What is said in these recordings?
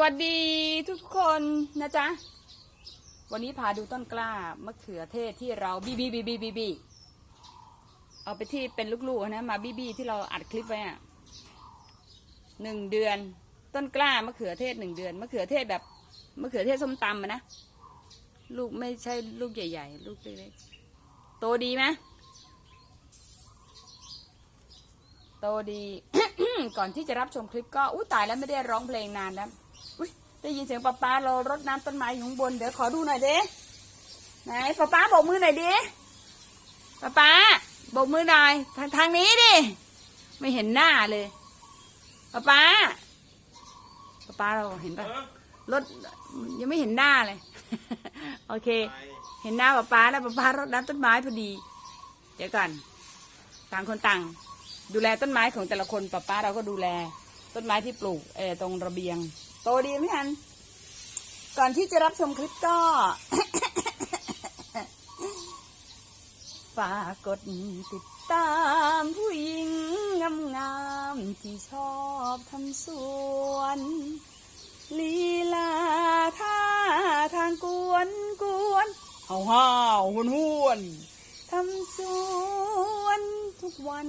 วัสดีทุกคนนะจ๊ะ วันนี้พาดูต้นกล้ามะเขือเทศที่เราบีบีบีบีบีบีเอาไปที่เป็นลูกๆนะมาบีบีที่เราอัดคลิปไว้อะหนึ่งเดือน ต้นกล้ามะเขือเทศหนึ่งเดือนมะเขือเทศแบบมะเขือเทศส้มตำนะลูกไม่ใช่ลูกใหญ่ ๆ ลูกเล็กๆโตดีไหมโตดีก่อนที่จะรับชมคลิปก็อุ้ตายแล้วไม่ได้ร้องเพลงนานแล้ว อุ้ยได้ยินเสียงป๊าป๊าเรารดน้ำต้นไม้อยู่ข้างบน เดี๋ยวขอดูหน่อยเด้ไหนป๊าป๊าโบกมือหน่อยดิป๊าป๊าโบกมือหน่อยทางทางนี้ดิไม่เห็นหน้าเลยป๊าป๊าป๊าป๊าเราเห็นปะรถยังไม่เห็นหน้าเลย โอเค เห็นหน้าป๊าป๊าแล้วป๊าป๊ารดน้ำต้นไม้พอดี เดี๋ยวก่อนต่างคนต่าง ดูแลต้นไม้ของแต่ละคนป้าป้าเราก็ดูแล ต้นไม้ที่ปลูกเออตรงระเบียง โตดีไหมทันก่อนที่จะรับชมคลิปก็ ฝากกดติดตามผู้หญิงงามๆที่ชอบทำสวนลีลาท่าทางกวนกวนเห่าห่าวหวนหวนทำสวนทุกวัน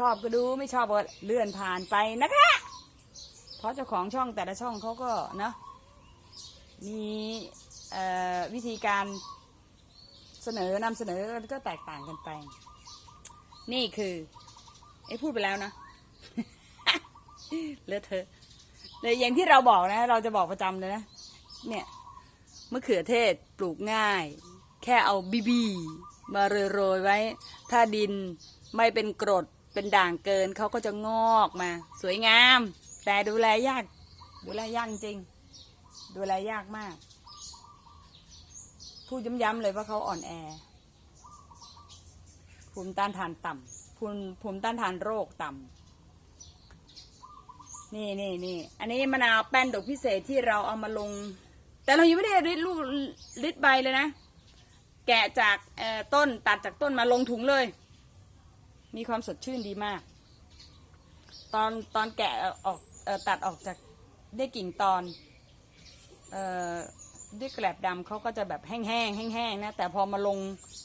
ชอบก็ดูไม่ชอบก็เลื่อนผ่านไปนะคะ เพราะเจ้าของช่องแต่ละช่องเขาก็เนาะมีวิธีการเสนอนำเสนอก็แตกต่างกันไป นี่คือไอ้พูดไปแล้วนะเลอะเทอะเลยอย่างที่เราบอกนะ เราจะบอกประจำเลยนะ เนี่ยมะเขือเทศปลูกง่าย แค่เอาบีบีมาโรยๆไว้ ถ้าดินไม่เป็นกรด เป็นด่างเกินเขาก็จะงอกมา สวยงาม แต่ดูแลยาก ดูแลยากจริง ดูแลยากมาก พูดย้ำๆเลยว่าเขาอ่อนแอ ภูมิต้านทานต่ำภูมิภูมิต้านทานโรคต่ำนี่นี่นี่อันนี้มะนาวแป้นดอกพิเศษที่เราเอามาลง แต่เรายังไม่ได้ริดลูกริดใบเลยนะ แกะจากต้นตัดจากต้นมาลงถุงเลย มีความสดชื่นดีมาก ตอนตอนแกะออกออตัดออกจากได้กิ่งตอนออด้วยแกลบดำเขาก็จะแบบแห้งๆแห้งๆนะ แต่พอมาลง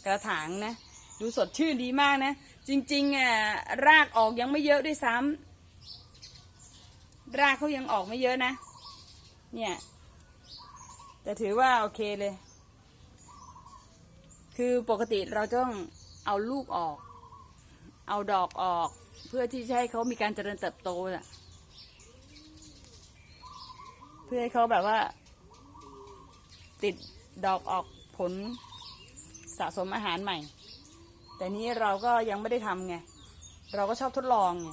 กระถางนะ ดูสดชื่นดีมากนะ จริงๆอะรากออกยังไม่เยอะด้วยซ้ำรากเขายังออกไม่เยอะนะ เนี่ย แต่ถือว่าโอเคเลย คือปกติเราต้องเอาลูกออก เอาดอกออกเพื่อที่จะให้เขามีการเจริญเติบโตน่ะ เพื่อให้เขาแบบว่า ติดดอกออกผลสะสมอาหารใหม่ แต่นี้เราก็ยังไม่ได้ทำไง เราก็ชอบทดลองไง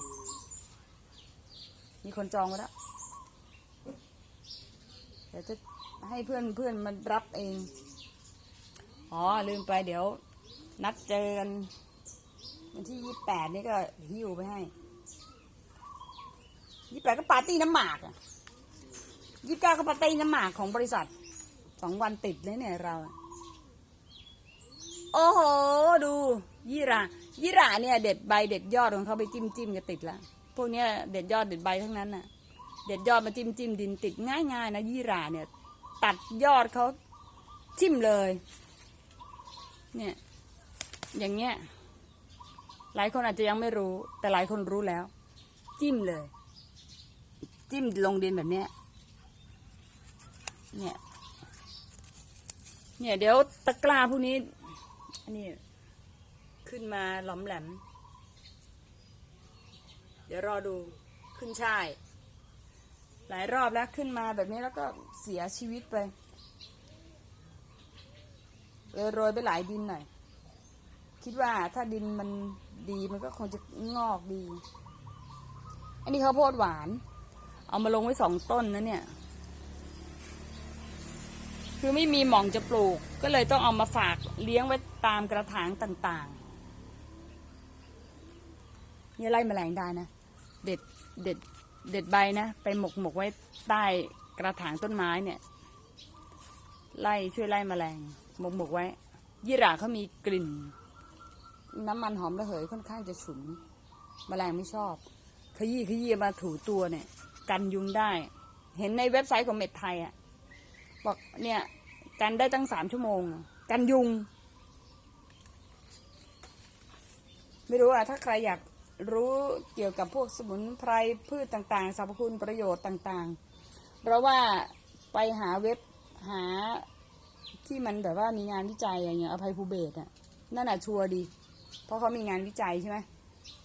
มีคนจองไว้แล้ว เดี๋ยวจะให้เพื่อนเพื่อนมันรับเอง อ๋อ ลืมไปเดี๋ยว นัดเจอกัน วันที่ยี่แปดนี่ก็หิ้วไปให้ยี่แปดก็ปาร์ตี้น้ำหมากอะยี่เก้าก็ปาร์ตี้น้ำหมากของบริษัทสองวันติดเลยเนี่ยเราอะโอ้โห ดูยี่รายี่ราเนี่ย เด็ดใบเด็ดยอดของเขาไปจิ้มจิ้มก็ติดละพวกเนี้ยเด็ดยอดเด็ดใบทั้งนั้นน่ะ เด็ดยอดมาจิ้มจิ้มดินติดง่ายๆนะยี่ราเนี่ย ตัดยอดเขาจิ้มเลย เนี่ย อย่างเงี้ย หลายคนอาจจะยังไม่รู้ แต่หลายคนรู้แล้ว จิ้มเลย จิ้มลงดินแบบเนี้ยเนี่ย เนี่ย เดี๋ยวตะกร้าพวกนี้อันนี้ขึ้นมาหลอมแหลม เดี๋ยวรอดูขึ้นช่าย หลายรอบแล้วขึ้นมาแบบนี้แล้วก็เสียชีวิตไปเลยโรยไปหลายดินหน่อย คิดว่าถ้าดินมันดีมันก็คงจะงอกดี อันนี้ข้าวโพดหวาน เอามาลงไว้สองต้นนะเนี่ย คือไม่มีหม่องจะปลูก ก็เลยต้องเอามาฝากเลี้ยงไว้ตามกระถางต่างๆนี่ไล่แมลงได้นะ เด็ดเด็ดเด็ดใบนะ ไปหมกหมกไว้ใต้กระถางต้นไม้เนี่ย ไล่ช่วยไล่แมลงหมกหมกไว้ยี่หร่าเขามีกลิ่น น้ำมันหอมระเหยค่อนข้างจะฉุนแมลงไม่ชอบ ขยี้ขยี้มาถูตัวเนี่ย กันยุงได้ เห็นในเว็บไซต์ของเม็ดไทยอะบอกเนี่ย กันได้ตั้งสามชั่วโมง กันยุง ไม่รู้อะถ้าใครอยากรู้เกี่ยวกับพวกสมุนไพรพืชต่างๆสรรพคุณประโยชน์ต่างๆ เพราะว่าไปหาเว็บหาที่มันแบบว่ามีงานวิจัยอย่างอย่างอภัยภูเบศอะนั่นอะชัวร์ดี เพราะเขามีงานวิจัยใช่ไหม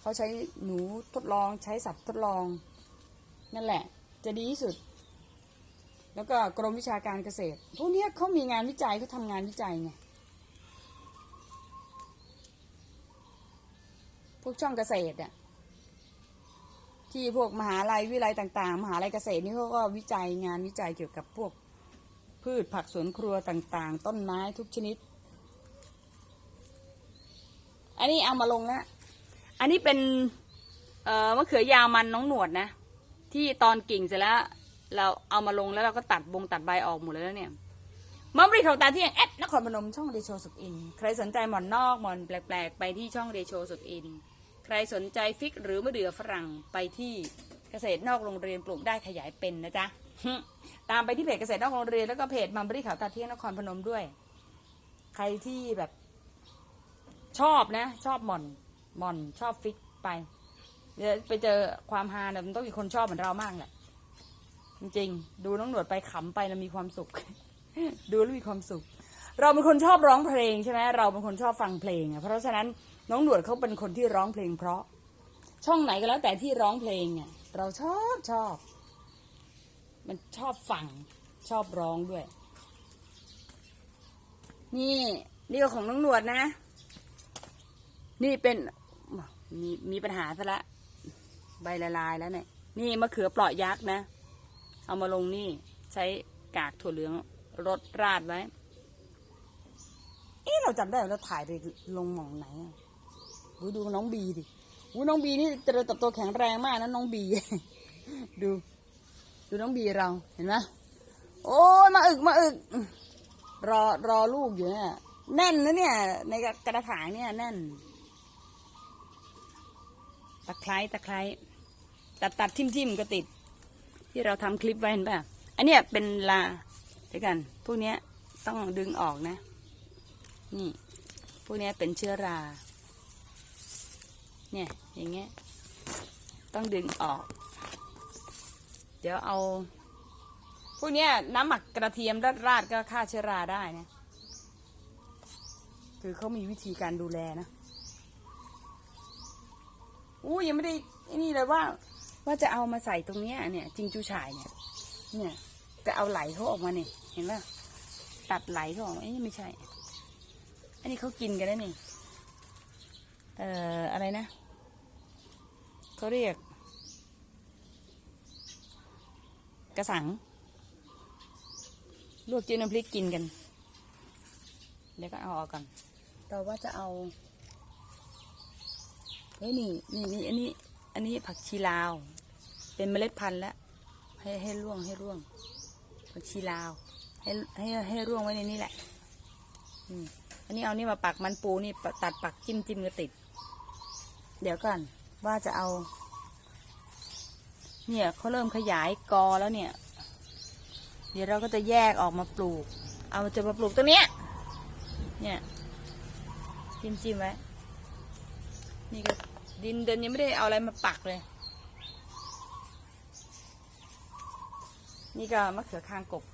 เขาใช้หนูทดลองใช้สัตว์ทดลอง นั่นแหละ จะดีที่สุด แล้วก็กรมวิชาการเกษตร พวกนี้เขามีงานวิจัยเขาทำงานวิจัยไงพวกช่องเกษตรอะที่พวกมหาลัยวิไลยต่าง ๆ มหาลัยเกษตรนี่เขาก็วิจัยงานวิจัยเกี่ยวกับพวกพืชผักสวนครัวต่างๆ ต้นไม้ทุกชนิด อันนี้เอามาลงแล้ว อันนี้เป็นเอ่อมะเขือยาวมันน้องหนวดนะ ที่ตอนกิ่งเสร็จแล้ว เราเอามาลงแล้วเราก็ตัดบงตัดใบออกหมดแล้วเนี่ยมะบริของตาที่ยังแอดนครพนมช่องเดโชสุกอิน ใครสนใจหมอนนอกหมอนแปลกๆ ไปที่ช่องเดโชสุกอิน ใครสนใจฟิกหรือมะเดื่อฝรั่งไปที่เกษตรนอกโรงเรียนปลูกได้ขยายเป็นนะจ๊ะตามไปที่เพจเกษตรนอกโรงเรียนแล้วก็เพจมัมบริขาวตาเที่ยงนครพนมด้วย ใครที่แบบ ชอบนะ ชอบหม่อนหม่อนชอบฟิกไปเดี๋ยวไปเจอความฮาเนี่ยมันต้องมีคนชอบเหมือนเรามากแหละจริงๆดูน้องหนวดไปขำไปแล้วมีความสุข ดูแล้วมีความสุข เราเป็นคนชอบร้องเพลงใช่ไหมเราเป็นคนชอบฟังเพลงอะเพราะฉะนั้นน้องหนวดเขาเป็นคนที่ร้องเพลง เพราะ ช่องไหนก็แล้วแต่ที่ร้องเพลงเนี่ยเราชอบชอบ มันชอบฟังชอบร้องด้วย นี่นี่ก็ของน้องหนวดนะ นี่เป็นมีมีปัญหาซะละ ใบละลายแล้วเนี่ย นี่มะเขือเปราะยักษ์นะ เอามาลงนี่ใช้กากถั่วเหลืองรดราดไว้ เอ๊ะเราจำได้เราถ่ายไปลงหม่องไหนอะดูดูน้องบีดิวูน้องบีนี่เจริญเติบโตแข็งแรงมากนะน้องบี ดู ดูน้องบีเราเห็นไหมโอ้ยมาอึกมาอึก รอรอลูกอยู่เนี่ยแน่นนะเนี่ย ในกระถางเนี่ยแน่น ตะไคร้ตะไคร้ตัดตัดทิ่มทิมก็ติด ที่เราทำคลิปไว้เห็นป่ะอันเนี้ยเป็นลาเดี๋ยวกัน พวกเนี้ยต้องดึงออกนะ นี่ พวกเนี้ยเป็นเชื้อรา เนี่ยอย่างเงี้ย ต้องดึงออก เดี๋ยวเอา พวกเนี้ยน้ำหมักกระเทียมราดๆก็ฆ่าเชื้อราได้นะ คือเขามีวิธีการดูแลนะ อู้ยังไม่ได้ไอ้นี่เลยว่า ว่าจะเอามาใส่ตรงเนี้ยเนี่ยจิงจูฉายเนี่ย เนี่ยจะเอาไหลเขาออกมาเนี่ยเห็นป่ะตัดไหลเขาออกมาเอ้ยไม่ใช่ อันนี้เขากินกันแล้วนี่เอ่ออะไรนะเขาเรียก กระสังลวกจิ้มน้ำพริกกินกัน เดี๋ยวก็เอาออกก่อนเราว่าจะเอา เฮ้ยนี่นี่นี่อันนี้อันนี้ผักชีลาว เป็นเมล็ดพันธุ์แล้วให้ให้ร่วงให้ร่วง ผักชีลาว ให้ให้ให้ร่วงไว้ในนี้แหละ อืมอันนี้เอานี่มาปักมันปูนี่ตัดปักจิ้มจิ้มก็ติด เดี๋ยวก่อนว่าจะเอา เนี่ยเขาเริ่มขยายกอแล้วเนี่ย เดี๋ยวเราก็จะแยกออกมาปลูก เอาจะมาปลูกตรงเนี้ย เนี่ย จิ้มจิ้มไว้นี่ก็ ดินเดินยังไม่ได้เอาอะไรมาปักเลย นี่ก็มะเขือคางกบ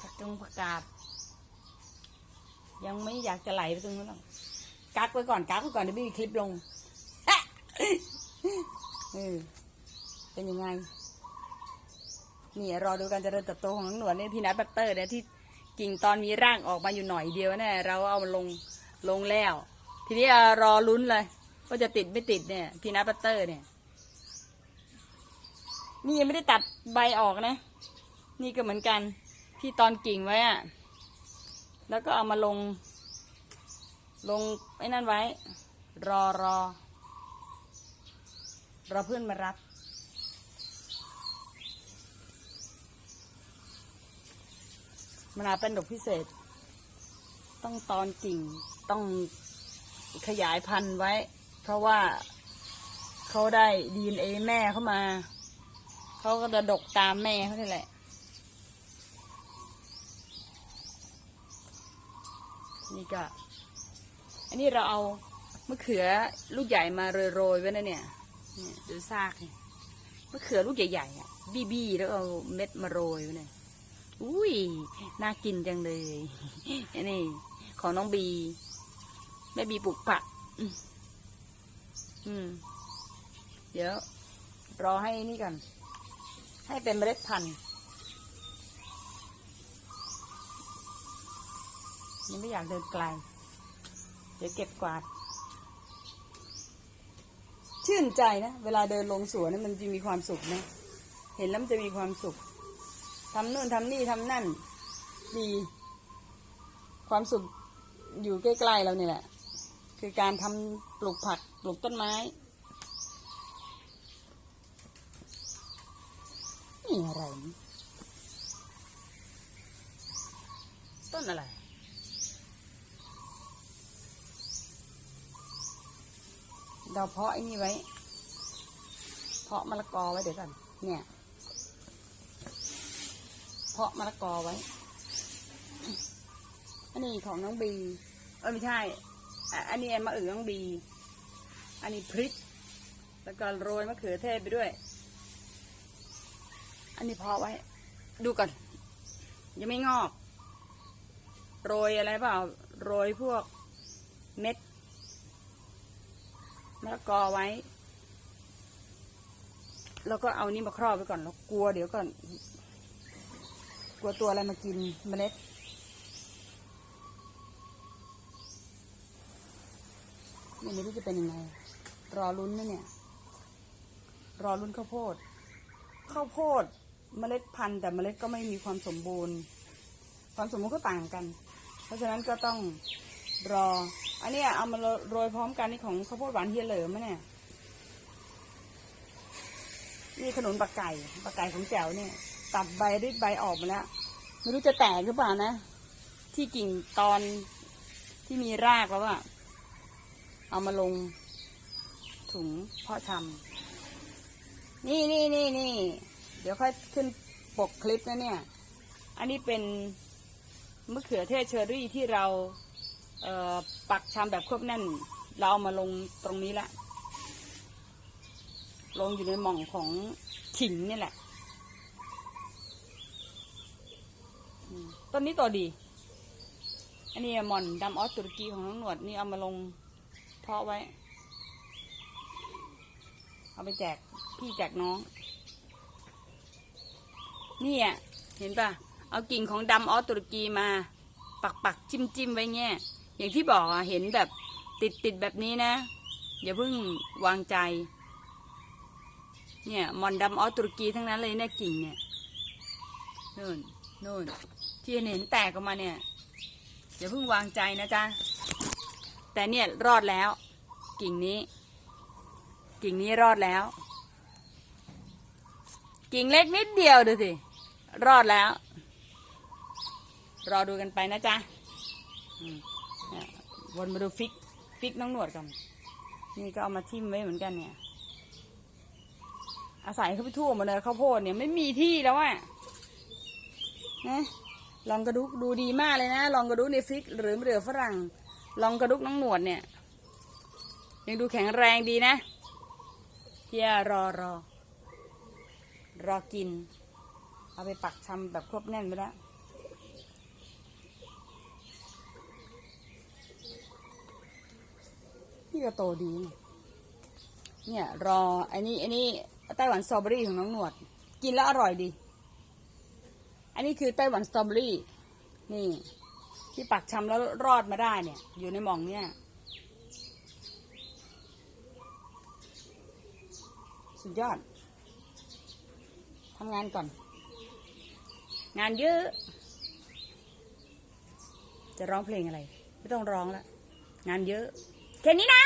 ผักกงผักกาด ยังไม่อยากจะไหลไปตรงนั้นหรอกกักไว้ก่อนกักไว้ก่อนเดี๋ยวไม่มีคลิปลงเออเป็นยังไงนี่รอดูการเจริญเติบโตของน้องหนวดเนี่ยพี่นัทบัตเตอร์เนี่ยที่ กิ่งตอนมีร่างออกมาอยู่หน่อยเดียวเนี่ยเราเอามาลงลงแล้ว ทีนี้รอลุ้นเลยว่าจะติดไม่ติดเนี่ยพีนัทบัตเตอร์เนี่ย นี่ยังไม่ได้ตัดใบออกนะ นี่ก็เหมือนกันที่ตอนกิ่งไว้อะแล้วก็เอามาลง ลงไอ้นั่นไว้ รอรอรอเพื่อนมารับ มันาจเป็นดอกพิเศษ ต้องตอนกิ่งต้องขยายพันธุ์ไว้ เพราะว่าเขาได้ดีเอแม่เข้ามา เขาก็จะดกตามแม่เขานี่แหละนี่ก็ อันนี้เราเอามะเขือลูกใหญ่มาโรยๆไว้นะเนี่ยเนี่ยดูซากเนี่ยมะเขือลูกใหญ่ๆอะ บี้ๆแล้วเอาเม็ดมาโรยไว้เนี่ย อุ้ย น่ากินจังเลยนนี้ของน้องบี แม่บีปลูกผัก อืม เดี๋ยว รอให้นี่ก่อน ให้เป็นเมล็ดพันธุ์ยังไม่อยากเดินไกล เดี๋ยวเก็บกวาด ชื่นใจนะ เวลาเดินลงสวนนี่มันจะมีความสุขนะ เห็นแล้วมันจะมีความสุข ทำนู่นทำนี่ทำนั่น ดี ความสุขอยู่ใกล้ๆเราเนี่ยแหละ คือการทำปลูกผักปลูกต้นไม้นี่อะไรต้นอะไร เราเพาะไอ้นี่ไว้ เพาะมะละกอไว้เดี๋ยวก่อนเนี่ย เพาะมะละกอไว้ อันนี้ของน้องบี เออไม่ใช่ อันนี้มะเอือน้องบี อันนี้พริก แล้วก็โรยมะเขือเทศไปด้วย อันนี้เพาะไว้ ดูก่อน ยังไม่งอก โรยอะไรเปล่า โรยพวกเม็ดมะละกอไว้ แล้วก็เอานี่มาครอบไว้ก่อน แล้วกลัวเดี๋ยวก่อน กลัวตัวอะไรมากินเมล็ด นี่ไม่รู้จะเป็นยังไง รอลุ้นนะเนี่ย รอลุ้นข้าวโพด ข้าวโพดเมล็ดพันธุ์แต่เมล็ดก็ไม่มีความสมบูรณ์ ความสมบูรณ์ก็ต่างกัน เพราะฉะนั้นก็ต้องรอ อันนี้เอามาโรยพร้อมกันนี่ของข้าวโพดหวานเฮียเหลิมมะเนี่ยนี่ขนุนปลาไก่ปลาไก่ของแจ๋วเนี่ย ตัดใบริดใบออกมาแล้ว ไม่รู้จะแตกหรือเปล่านะ ที่กิ่งตอนที่มีรากแล้วอะเอามาลงถุงเพาะชำนี่นี่นี่นี่เดี๋ยวค่อยขึ้นปกคลิปนะเนี่ย อันนี้เป็นมะเขือเทศเชอรี่ที่เราเปักชำแบบควบแน่น เราเอามาลงตรงนี้ละ ลงอยู่ในหม่องของขิงนี่แหละอืม ต้นนี้ตัวดี อันนี้หม่อนดำออสตุรกีของน้องหนวดนี่เอามาลงเพาะไว้ เอาไปแจกพี่แจกน้อง นี่อะ เห็นปะเอากิ่งของดำออสตุรกีมา ปักปักจิ้มจิ้มไว้เงี้ยอย่างที่บอกอะเห็นแบบติดติดแบบนี้นะ อย่าเพิ่งวางใจ เนี่ยมอนดำออสตุรกีทั้งนั้นเลยเนี่ยกิ่งเนี่ยนู่นนู่น ที่เห็นแตกออกมาเนี่ยอย่าเพิ่งวางใจนะจ๊ะแต่เนี่ยรอดแล้ว กิ่งนี้ กิ่งนี้รอดแล้ว กิ่งเล็กนิดเดียวดูสิรอดแล้ว รอดูกันไปนะจ๊ะวนมาดูฟิกฟิกน้องหนวดกันนี่ก็เอามาทิ่มไว้เหมือนกันเนี่ย อาศัยเข้าไปทั่วหมดเลยข้าวโพดเนี่ยไม่มีที่แล้วอะนะ ลองกระดุกดูดีมากเลยนะ ลองกระดุกในฟิก หรือเรือฝรั่ง ลองกระดุกน้องหนวดเนี่ย ยังดูแข็งแรงดีนะเฮียรอรอ รอกิน เอาไปปักชำแบบครบแน่นไปแล้วนี่ก็โตดี เนี่ยรอไอ้นี่ไอ้นี่ไต้หวันสตรอเบอรี่ของน้องหนวด กินแล้วอร่อยดี อันนี้คือไต้หวันสตรอเบอรี่ นี่ที่ปักชำแล้วรอดมาได้เนี่ย อยู่ในหม่องเนี่ย สุดยอดทำงานก่อน งานเยอะ จะร้องเพลงอะไร ไม่ต้องร้องละงานเยอะ แค่นี้นะ